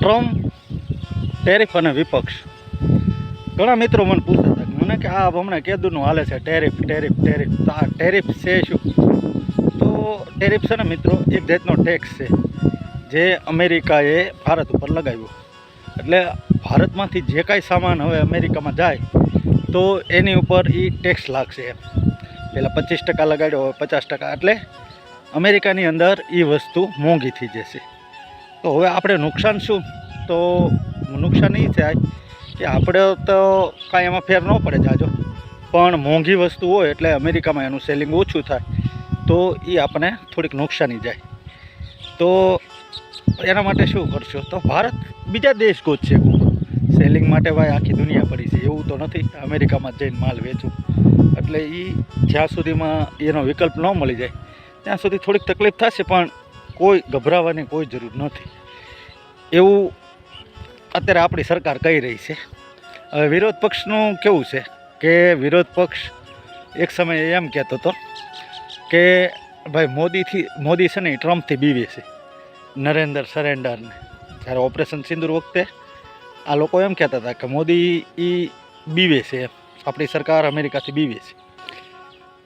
Trump tariff અને વિપક્ષ. ઘણા મિત્રો મને પૂછતા હતા મને કે આ હમણાં કેદુનું હાલે છે ટેરિફ ટેરિફ ટેરિફ તો આ ટેરિફ છે શું? તો ટેરિફ છે ને મિત્રો, એક જાતનો ટેક્સ છે જે અમેરિકાએ ભારત ઉપર લગાવ્યો. એટલે ભારતમાંથી જે કાંઈ સામાન હવે અમેરિકામાં જાય, તો એની ઉપર એ ટેક્સ લાગશે એમ. પહેલાં પચીસ ટકા લગાડ્યો, હવે પચાસ ટકા. એટલે અમેરિકાની અંદર એ વસ્તુ મોંઘી થઈ જશે. તો હવે આપણે નુકસાન શું? તો નુકસાન એ થાય કે આપણે તો કાંઈ એમાં ફેર ન પડે જાજો. પણ મોંઘી વસ્તુ હોય એટલે અમેરિકામાં એનું સેલિંગ ઓછું થાય. તો એ આપણને થોડીક નુકસાની જાય. તો એના માટે શું કરશો? તો ભારત બીજા દેશ ગોતશે સેલિંગ માટે ભાઈ આખી દુનિયા પડી છે. એવું તો નથી. અમેરિકામાં જઈને માલ વેચું. એટલે એ જ્યાં સુધીમાં એનો વિકલ્પ ન મળી જાય. ત્યાં સુધી થોડીક તકલીફ થશે, પણ કોઈ ગભરાવાની કોઈ જરૂર નથી. એવું અત્યારે આપણી સરકાર કહી રહી છે. હવે વિરોધ પક્ષનું કેવું છે કે વિરોધ પક્ષ એક સમયે એમ કહેતો હતો કે ભાઈ મોદીથી, મોદી છે ને ટ્રમ્પથી બીવે છે, નરેન્દ્ર સરેન્ડરને. જ્યારે ઓપરેશન સિંદૂર વખતે આ લોકો એમ કહેતા હતા કે મોદી એ બીવે છે એમ. આપણી સરકાર અમેરિકાથી બીવે છે.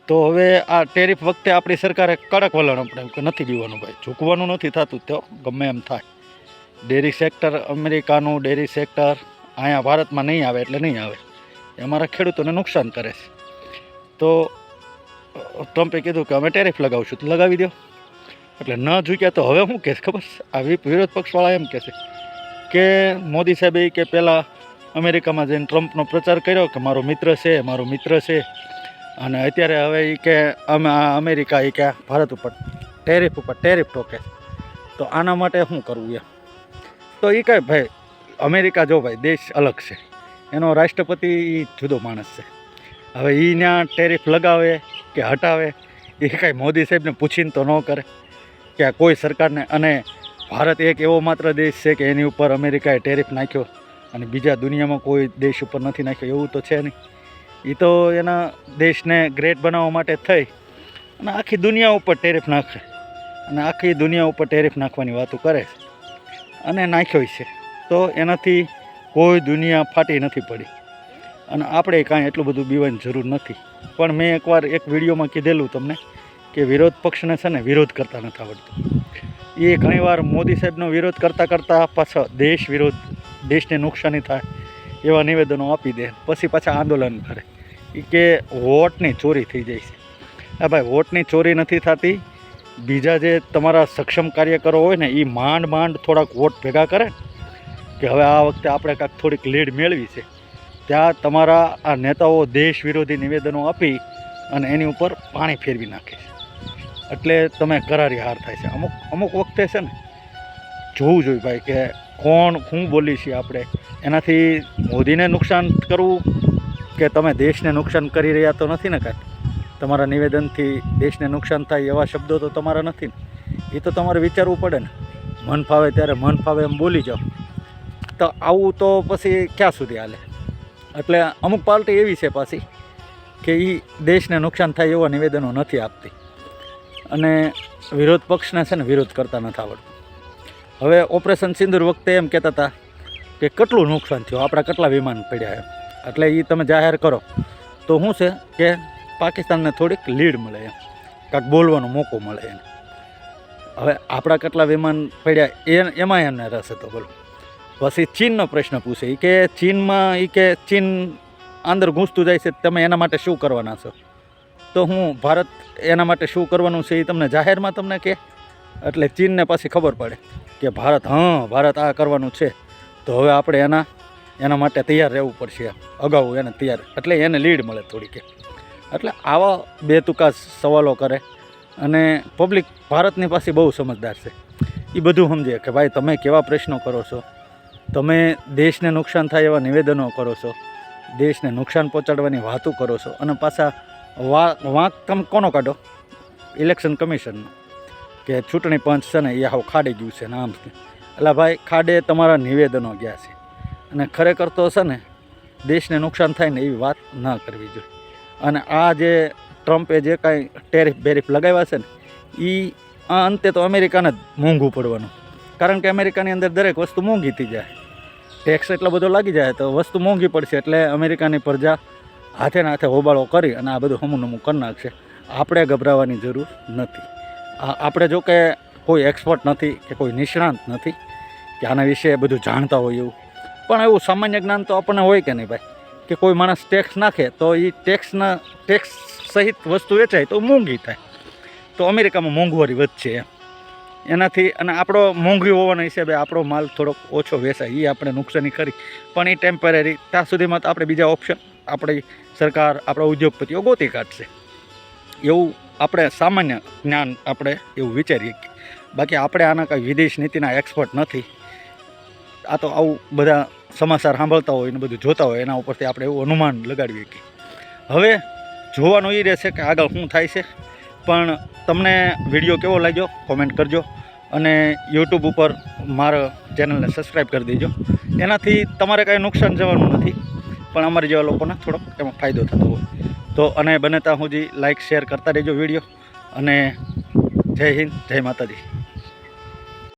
તો હવે આ ટેરિફ વખતે આપણી સરકારે કડક વલણ અપનાવ્યું કે નથી દેવાનું ભાઈ. ઝૂકવાનું નથી થતું તો ગમે એમ થાય. ડેરી સેક્ટર, અમેરિકાનું ડેરી સેક્ટર અહીંયા ભારતમાં નહીં આવે એટલે નહીં આવે. એ અમારા ખેડૂતોને નુકસાન કરે છે. તો ટ્રમ્પે કીધું કે અમે ટેરિફ લગાવશું. તો લગાવી દો. એટલે ન ઝૂક્યા તો હવે શું કહેશ ખબર? આ વિરોધ પક્ષવાળા એમ કહેશે કે મોદી સાહેબે કે પહેલાં અમેરિકામાં જઈને ટ્રમ્પનો પ્રચાર કર્યો કે મારો મિત્ર છે, મારો મિત્ર છે. અને અત્યારે હવે એ કે અમે અમેરિકા એ કે ભારત ઉપર ટેરિફ ઉપર ટેરિફ ઠોકે તો આના માટે શું કરવું એમ? તો એ કાંઈ ભાઈ, અમેરિકા જો ભાઈ, દેશ અલગ છે. એનો રાષ્ટ્રપતિ જુદો માણસ છે. હવે એ ત્યાં ટેરિફ લગાવે કે હટાવે એ કાંઈ મોદી સાહેબને પૂછીને તો ન કરે કે આ કોઈ સરકારને. અને ભારત એક એવો માત્ર દેશ છે કે એની ઉપર અમેરિકાએ ટેરિફ નાખ્યો અને બીજા દુનિયામાં કોઈ દેશ ઉપર નથી નાખ્યો, એવું તો છે નહીં. એ તો એના દેશને ગ્રેટ બનાવવા માટે થઈ. અને આખી દુનિયા ઉપર ટેરિફ નાખે. અને આખી દુનિયા ઉપર ટેરિફ નાખવાની વાતો કરે અને નાખ્યો છે. તો એનાથી કોઈ દુનિયા ફાટી નથી પડી. અને આપણે કાંઈ એટલું બધું બીવાની જરૂર નથી. પણ મેં એકવાર એક વિડીયોમાં કીધેલું તમને કે વિરોધ પક્ષને છે ને વિરોધ કરતા નથી આવડતું. એ ઘણીવાર મોદી સાહેબનો વિરોધ કરતાં કરતાં પાછા દેશ વિરોધ, દેશને નુકસાની થાય એવા નિવેદનો આપી દે. પછી પાછા આંદોલન કરે. કે વોટની ચોરી થઈ જાય છે. હા ભાઈ, વોટની ચોરી નથી થતી. બીજા જે તમારા સક્ષમ કાર્યકરો હોય ને એ માંડ માંડ થોડાક વોટ ભેગા કરે કે હવે આ વખતે આપણે કાંઈક થોડીક લીડ મેળવી છે. ત્યાં તમારા આ નેતાઓ દેશ વિરોધી નિવેદનો આપી અને એની ઉપર પાણી ફેરવી નાખે છે. એટલે તમે કરારી હાર થાય છે. અમુક અમુક વખતે છે ને, જોવું જોઈએ ભાઈ કે કોણ શું બોલી છીએ આપણે. એનાથી મોદીને નુકસાન કરવું કે તમે દેશને નુકસાન કરી રહ્યા તો નથી ને કાંઈ? તમારા નિવેદનથી દેશને નુકસાન થાય એવા શબ્દો તો તમારા નથી ને? એ તો તમારે વિચારવું પડે ને. મન ફાવે ત્યારે મન ફાવે એમ બોલી જાઓ. તો આવું તો પછી ક્યાં સુધી હાલે? એટલે અમુક પાર્ટી એવી છે પાછી કે એ દેશને નુકસાન થાય એવા નિવેદનો નથી આપતી. અને વિરોધ પક્ષને છે ને વિરોધ કરતા નથી આવડતું. હવે ઓપરેશન સિંદુર વખતે એમ કહેતા હતા કે કેટલું નુકસાન થયું? આપણા કેટલા વિમાન પડ્યા એમ? એટલે એ તમે જાહેર કરો. તો શું છે કે પાકિસ્તાનને થોડીક લીડ મળે એમ. કાંક બોલવાનો મોકો મળે એને. હવે આપણા કેટલા વિમાન પડ્યા એ એમાં એમને રસ હતો બોલો. પછી ચીનનો પ્રશ્ન પૂછે. એ કે ચીનમાં એ કે ચીન અંદર ઘૂસતું જાય છે, તમે એના માટે શું કરવાના છો? તો હું ભારત એના માટે શું કરવાનું છે એ તમને જાહેરમાં તમને કહે એટલે ચીનને પાછી ખબર પડે કે ભારત, હા, ભારત આ કરવાનું છે. તો હવે આપણે એના એના માટે તૈયાર રહેવું પડશે. અગાઉ એને તૈયાર. એટલે એને લીડ મળે થોડીક. એટલે આવા બે તુકા સવાલો કરે. અને પબ્લિક ભારતની પાસે બહુ સમજદાર છે. એ બધું સમજે કે ભાઈ તમે કેવા પ્રશ્નો કરો છો? તમે દેશને નુકસાન થાય એવા નિવેદનો કરો છો? દેશને નુકસાન પહોંચાડવાની વાતો કરો છો? અને પાછા વા, વાંક તમે કોનો કાઢો? ઇલેક્શન કમિશનનો કે ચૂંટણી પંચ છે ને એ હાવ ખાડી ગયું છે ને આમ એટલે ભાઈ ખાડે તમારા નિવેદનો ગયા છે. અને ખરેખર તો છે ને, દેશને નુકસાન થાય ને એવી વાત ન કરવી જોઈએ. અને આ જે ટ્રમ્પે જે કાંઈ ટેરિફ બેરિફ લગાવ્યા છે ને એ આ અંતે તો અમેરિકાને જ મોંઘું પડવાનું. કારણ કે અમેરિકાની અંદર દરેક વસ્તુ મોંઘી થઈ જાય. ટેક્સ એટલો બધો લાગી જાય તો વસ્તુ મોંઘી પડશે એટલે અમેરિકાની પ્રજા હાથે ને હાથે હોબાળો કરી અને આ બધું હમું નમું કરી નાખશે. આપણે ગભરાવાની જરૂર નથી. આપણે જો કે કોઈ એક્સપર્ટ નથી કે કોઈ નિષ્ણાંત નથી કે આના વિશે બધું જાણતા હોય એવું. પણ એવું સામાન્ય જ્ઞાન તો આપણને હોય કે નહીં ભાઈ? કે કોઈ માણસ ટેક્સ નાખે તો એ ટેક્સના ટેક્સ સહિત વસ્તુ વેચાય તો મોંઘી થાય. તો અમેરિકામાં મોંઘવારી વધશે એમ. એનાથી અને આપણો મોંઘી હોવાના હિસાબે આપણો માલ થોડોક ઓછો વેચાય. એ આપણે નુકસાની કરી. પણ એ ટેમ્પરરી ત્યાં સુધીમાં તો આપણે બીજા ઓપ્શન આપણી સરકાર, આપણા ઉદ્યોગપતિઓ ગોતી કાઢશે. એવું આપણે સામાન્ય જ્ઞાન આપણે એવું વિચારીએ બાકી આપણે આના કાંઈ વિદેશ નીતિના એક્સપર્ટ નથી. આ તો આવું બધા સમાચાર સાંભળતા હોય ને બધું જોતા હોય, એના ઉપરથી આપણે એવું અનુમાન લગાડીએ કે હવે જોવાનું એ રહેશે કે આગળ શું થાય છે. પણ તમને વીડિયો કેવો લાગ્યો કોમેન્ટ કરજો અને યુટ્યુબ ઉપર મારા ચેનલને સબસ્ક્રાઈબ કરી દેજો. એનાથી તમારે કાંઈ નુકસાન જવાનું નથી, પણ અમારી જેવા લોકોને થોડોક એમાં ફાયદો થતો હોય. તો અને બને ત્યાં સુધી લાઇક શેર કરતા રહેજો વીડિયો અને જય હિન્દ, જય માતાજી.